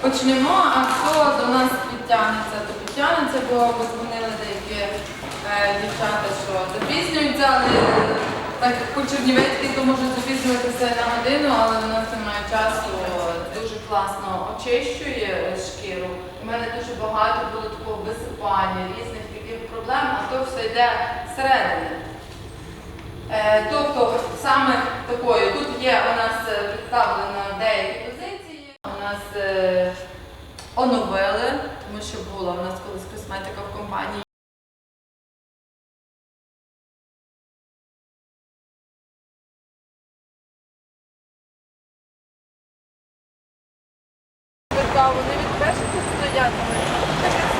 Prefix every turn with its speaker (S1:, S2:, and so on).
S1: Почнемо, а хто до нас підтягнеться, то підтягнеться, бо позвонили деякі е, дівчата, що запізнюються, але е, так як по чернівецьки, то можуть запізнюватися на годину, але в нас немає часу, дуже класно очищує шкіру. У мене дуже багато було такого висипання, різних таких проблем, а то все йде всередині. Е, тобто саме такою, тут є у нас е, представлено деякі позиції. У нас е, оновили, тому що була у нас колись косметика в компанії. Вони від перших стоять.